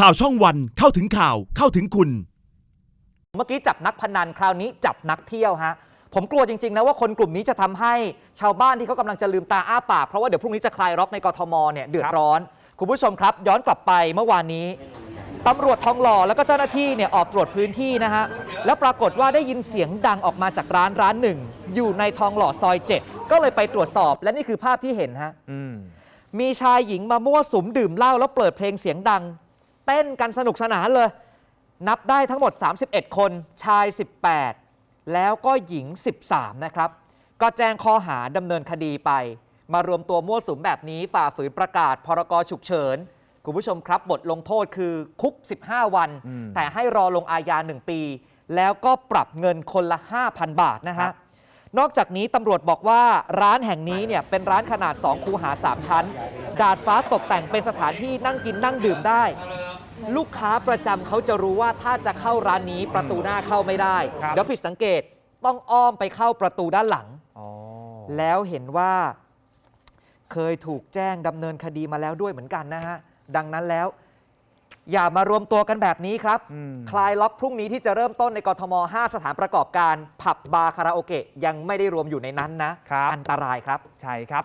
ข่าวช่องวันเข้าถึงข่าวเข้าถึงคุณ เมื่อกี้จับนักพนันคราวนี้จับนักเที่ยวฮะผมกลัวจริงๆนะว่าคนกลุ่มนี้จะทำให้ชาวบ้านที่เขากำลังจะลืมตาอ้าปากเพราะว่าเดี๋ยวพรุ่งนี้จะคลายล็อกในกทมเนี่ยเดือดร้อน คุณผู้ชมครับ ย้อนกลับไปเมื่อวานนี้ตำรวจทองหล่อแล้วก็เจ้าหน้าที่เนี่ยออกตรวจพื้นที่นะฮะแล้วปรากฏว่าได้ยินเสียงดังออกมาจากร้านร้านหนึ่ง อยู่ในทองหล่อซอย7ก็เลยไปตรวจสอบและนี่คือภาพที่เห็นฮะอืมมีชายหญิงมามั่วสุมดื่มเหล้าแล้วเปิดเพลงเสียงดัง เต้นกันสนุกสนานเลย นับได้ทั้งหมด 31 คนชาย 18 แล้วก็หญิง 13 นะครับ ก็แจ้งข้อหาดำเนินคดีไป มารวมตัวมั่วสุมแบบนี้ฝ่าฝืนประกาศพรกฉุกเฉินคุณผู้ชมครับ บทลงโทษคือคุก 15 วันอืมแต่ให้รอลงอาญา 1 ปี แล้วก็ปรับเงินคนละ 5,000 บาทนะครัฮะบนอกจากนี้ตำรวจบอกว่าร้านแห่งนี้เนี่ยเป็นร้านขนาด 2 คูหา 3 ชั้น ดาดฟ้าตกแต่งเป็นสถานที่นั่งกินนั่งดื่มได้ ลูกค้าประจำเขาจะรู้ว่าถ้าจะเข้าร้านนี้ประตูหน้าเข้าไม่ได้ครับเดี๋ยวผิดสังเกตต้องอ้อมไปเข้าประตูด้านหลังอ๋อแล้วเห็นว่าเคยถูกแจ้งดำเนินคดีมาแล้วด้วยเหมือนกันนะฮะ ดังนั้นแล้ว อย่ามารวมตัวกันแบบนี้ครับอืมคลายล็อกพรุ่งนี้ที่จะเริ่มต้นในกทม 5 สถานประกอบการ ผับบาร์คาราโอเกะยังไม่ได้รวมอยู่ในนั้นนะครับอันตรายครับ ใช่ครับ